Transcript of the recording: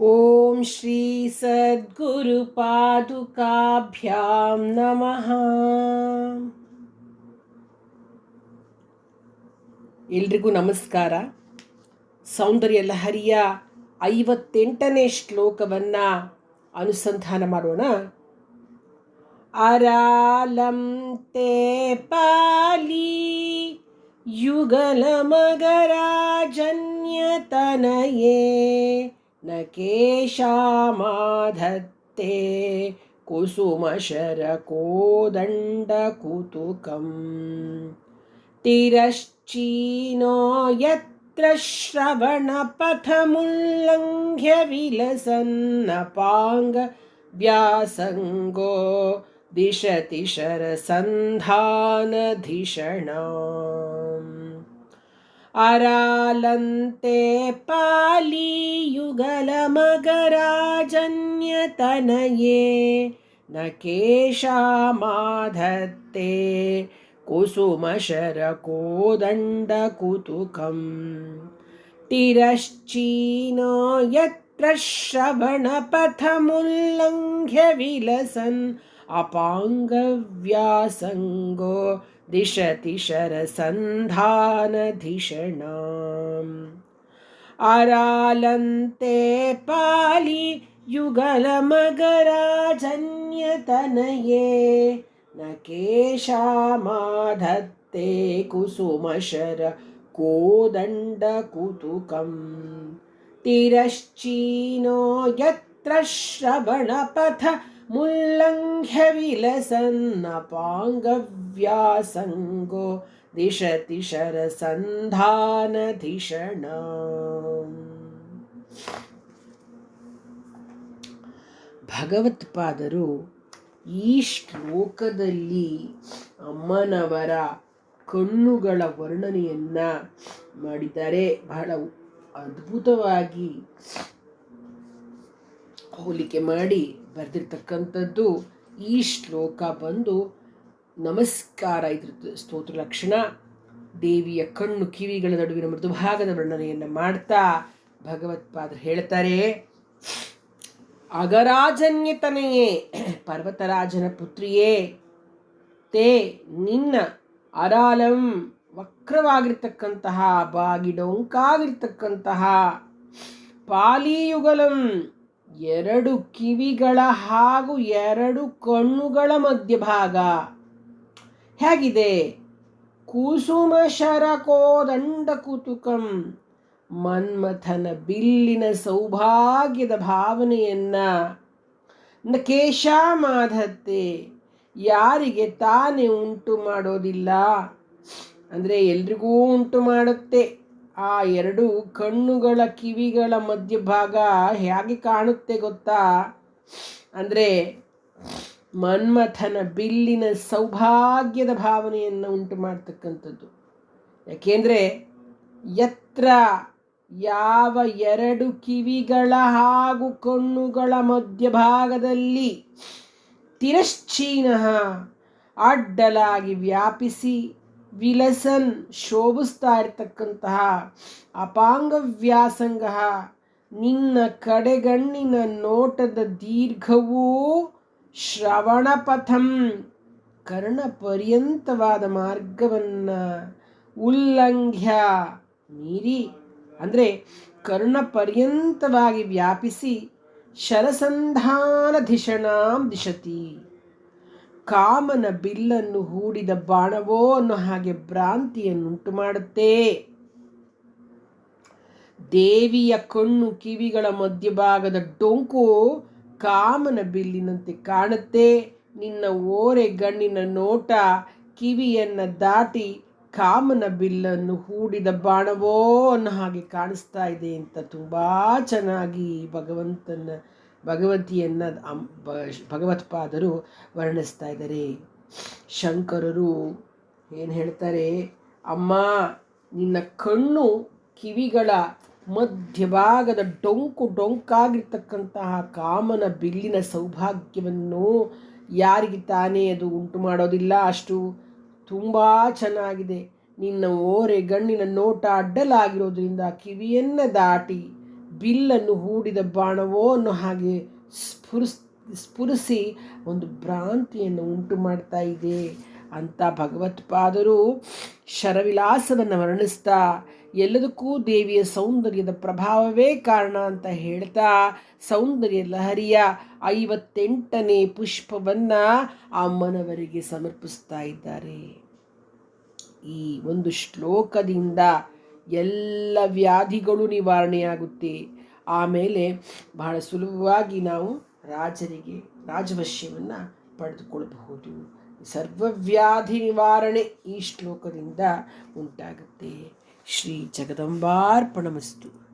ॐ श्री सद्गुरुपादुकाभ्यां नमः ಎಲ್ರಿಗೂ ನಮಸ್ಕಾರ ಸೌಂದರ್ಯ ಲಹರಿಯ ಐವತ್ತೆಂಟನೇ ಶ್ಲೋಕವನ್ನು ಅನುಸಂಧಾನ ಮಾಡೋಣ ಅರಾಲಂ ತೇ ಪಾಲಿ युगलमगराजन्यतनये न केशामाधत्ते कुसुमशरकोदण्डकुतुकम्। तिरश्चीनो यत्र श्रवणपथमुल्लङ्घ्य विलसन्नपाङ्ग व्यासङ्गो दिशति शरसन्धानधिषणाम् अरालन्ते पालीयुगलमगराजन्यतनये न केशामाधत्ते कुसुमशरकोदण्डकुतुकम्। तिरश्चीनो यत्र श्रवणपथमुल्लङ्घ्य विलसन् अपाङ्गव्यासङ्गो दिशति शरसन्धानधिषणाम् अरालन्ते पालि युगलमगराजन्यतनये न केशामाधत्ते कुसुमशर कोदण्डकुतुकम्। तिरश्चीनो यत्र श्रवणपथ मुल्लङ्घ्य विलसन्नपाङ्गव्यासङ्गो दिशति ಶರಸಂಧಾನಧಿಷಣಾಂ ಭಗವತ್ಪಾದರು ಈ ಶ್ಲೋಕದಲ್ಲಿ ಅಮ್ಮನವರ ಕಣ್ಣುಗಳ ವರ್ಣನೆಯನ್ನು ಮಾಡಿದ್ದಾರೆ ಬಹಳ ಅದ್ಭುತವಾಗಿ ಹೋಲಿಕೆ ಮಾಡಿ ಬರೆದಿರ್ತಕ್ಕಂಥದ್ದು ಈ ಶ್ಲೋಕ ಬಂದು ನಮಸ್ಕಾರ ಇದ್ರ ಸ್ತೋತ್ರ ಲಕ್ಷಣ. ದೇವಿಯ ಕಣ್ಣು ಕಿವಿಗಳ ನಡುವಿನ ಮೃದುಭಾಗದ ವರ್ಣನೆಯನ್ನು ಮಾಡ್ತಾ ಭಗವತ್ಪಾದರು ಹೇಳ್ತಾರೆ, ಅಗರಾಜನ್ಯತನೆಯೇ, ಪರ್ವತರಾಜನ ಪುತ್ರಿಯೇ, ತೇ ನಿನ್ನ ಅರಾಲಂ ವಕ್ರವಾಗಿರ್ತಕ್ಕಂತಹ ಬಾಗಿಡೊಂಕಾಗಿರ್ತಕ್ಕಂತಹ ಪಾಲಿಯುಗಲಂ ಎರಡು ಕಿವಿಗಳ ಹಾಗೂ ಎರಡು ಕಣ್ಣುಗಳ ಮಧ್ಯಭಾಗ. ಹೇಗಿದೆ? ಕುಸುಮ ಶರಕೋದಂಡ ಕುತುಕಂ. ಮನ್ಮಥನ ಬಿಲ್ಲಿನ ಸೌಭಾಗ್ಯದ ಭಾವನೆಯನ್ನ. ಕೇಶ ಮಾಧತ್ತೆ ಯಾರಿಗೆ ತಾನೇ ಉಂಟು ಮಾಡೋದಿಲ್ಲ. ಅಂದರೆ ಎಲ್ರಿಗೂ ಉಂಟು ಮಾಡುತ್ತೆ. ಆ ಎರಡು ಕಣ್ಣುಗಳ ಕಿವಿಗಳ ಮಧ್ಯಭಾಗ ಹೇಗೆ ಕಾಣುತ್ತೆ ಗೊತ್ತಾ? ಅಂದರೆ ಮನ್ಮಥನ ಬಿಲ್ಲಿನ ಸೌಭಾಗ್ಯದ ಭಾವನೆಯನ್ನು ಉಂಟು ಮಾಡ್ತಕ್ಕಂಥದ್ದು. ಯಾಕೆಂದರೆ ಎತ್ರ ಯಾವ ಎರಡು ಕಿವಿಗಳ ಹಾಗೂ ಕಣ್ಣುಗಳ ಮಧ್ಯಭಾಗದಲ್ಲಿ ತಿರಶ್ಚೀನ ಅಡ್ಡಲಾಗಿ ವ್ಯಾಪಿಸಿ ವಿಲಸನ್ ಶೋಭಿಸ್ತಾ ಇರ್ತಕ್ಕಂತಹ ಅಪಾಂಗ ವ್ಯಾಸಂಗ ನಿನ್ನ ಕಡೆಗಣ್ಣಿನ ನೋಟದ ದೀರ್ಘವೂ ಶ್ರವಣಪಥಂ ಕರ್ಣ ಪರ್ಯಂತವಾದ ಮಾರ್ಗವನ್ನು ಉಲ್ಲಂಘ್ಯ ಮೀರಿ, ಅಂದರೆ ಕರ್ಣ ಪರ್ಯಂತವಾಗಿ ವ್ಯಾಪಿಸಿ ಶರಸಂಧಾನ ದಿಶಣಾಂ ದಿಶತಿ. ಕಾಮನ ಬಿಲ್ಲನ್ನು ಹೂಡಿದ ಬಾಣವೋ ಅನ್ನೋ ಹಾಗೆ ಭ್ರಾಂತಿಯನ್ನುಂಟು ಮಾಡುತ್ತೆ ದೇವಿಯ ಕಣ್ಣು ಕಿವಿಗಳ ಮಧ್ಯಭಾಗದ ಡೊಂಕು ಕಾಮನ ಬಿಲ್ಲಿನಂತೆ ಕಾಣುತ್ತೆ. ನಿನ್ನ ಓರೆ ಗಣ್ಣಿನ ನೋಟ ಕಿವಿಯನ್ನು ದಾಟಿ ಕಾಮನ ಬಿಲ್ಲನ್ನು ಹೂಡಿದ ಬಾಣವೋ ಅನ್ನೋ ಹಾಗೆ ಕಾಣಿಸ್ತಾ ಇದೆ ಅಂತ ತುಂಬ ಚೆನ್ನಾಗಿ ಭಗವಂತನ ಭಗವತಿಯನ್ನ ಭಗವತ್ಪಾದರು ವರ್ಣಿಸ್ತಾ ಇದ್ದಾರೆ. ಶಂಕರರು ಏನು ಹೇಳ್ತಾರೆ? ಅಮ್ಮ, ನಿನ್ನ ಕಣ್ಣು ಕಿವಿಗಳ ಮಧ್ಯಭಾಗದ ಡೊಂಕು ಡೊಂಕಾಗಿರ್ತಕ್ಕಂತಹ ಕಾಮನ ಬಿಲ್ಲಿನ ಸೌಭಾಗ್ಯವನ್ನು ಯಾರಿಗೆ ತಾನೇ ಅದು ಉಂಟು ಮಾಡೋದಿಲ್ಲ? ಅಷ್ಟು ತುಂಬ ಚೆನ್ನಾಗಿದೆ. ನಿನ್ನ ಓರೆ ಗಣ್ಣಿನ ನೋಟ ಅಡ್ಡಲಾಗಿರೋದ್ರಿಂದ ಕಿವಿಯನ್ನು ದಾಟಿ ಬಿಲ್ಲನ್ನು ಹೂಡಿದ ಬಾಣವೋ ಅನ್ನೋ ಹಾಗೆ ಸ್ಫುರಿಸ್, ಸ್ಫುರಿಸಿ ಒಂದು ಭ್ರಾಂತಿಯನ್ನು ಉಂಟು ಮಾಡ್ತಾ ಇದೆ. ಅಂತ ಭಗವತ್ಪಾದರು ಶರವಿಲಾಸವನ್ನು ವರ್ಣಿಸ್ತಾ, ಎಲ್ಲದಕ್ಕೂ ದೇವಿಯ ಸೌಂದರ್ಯದ ಪ್ರಭಾವವೇ ಕಾರಣ ಅಂತ ಹೇಳ್ತಾ, ಸೌಂದರ್ಯ ಲಹರಿಯ ಐವತ್ತೆಂಟನೇ ಪುಷ್ಪವನ್ನು ಅಮ್ಮನವರಿಗೆ ಸಮರ್ಪಿಸ್ತಾ ಇದ್ದಾರೆ. ಈ ಒಂದು ಶ್ಲೋಕದಿಂದ ಎಲ್ಲ ವ್ಯಾಧಿಗಳು ನಿವಾರಣೆಯಾಗುತ್ತೆ. ಆಮೇಲೆ ಬಹಳ ಸುಲಭವಾಗಿ ನಾವು ರಾಜರಿಗೆ ರಾಜವಶ್ಯವನ್ನು ಪಡೆದುಕೊಳ್ಳಬಹುದು. ಸರ್ವವ್ಯಾಧಿ ನಿವಾರಣೆ ಈ ಶ್ಲೋಕದಿಂದ ಉಂಟಾಗುತ್ತೆ. ಶ್ರೀ ಜಗದಂಬಾರ್ಪಣಮಸ್ತು.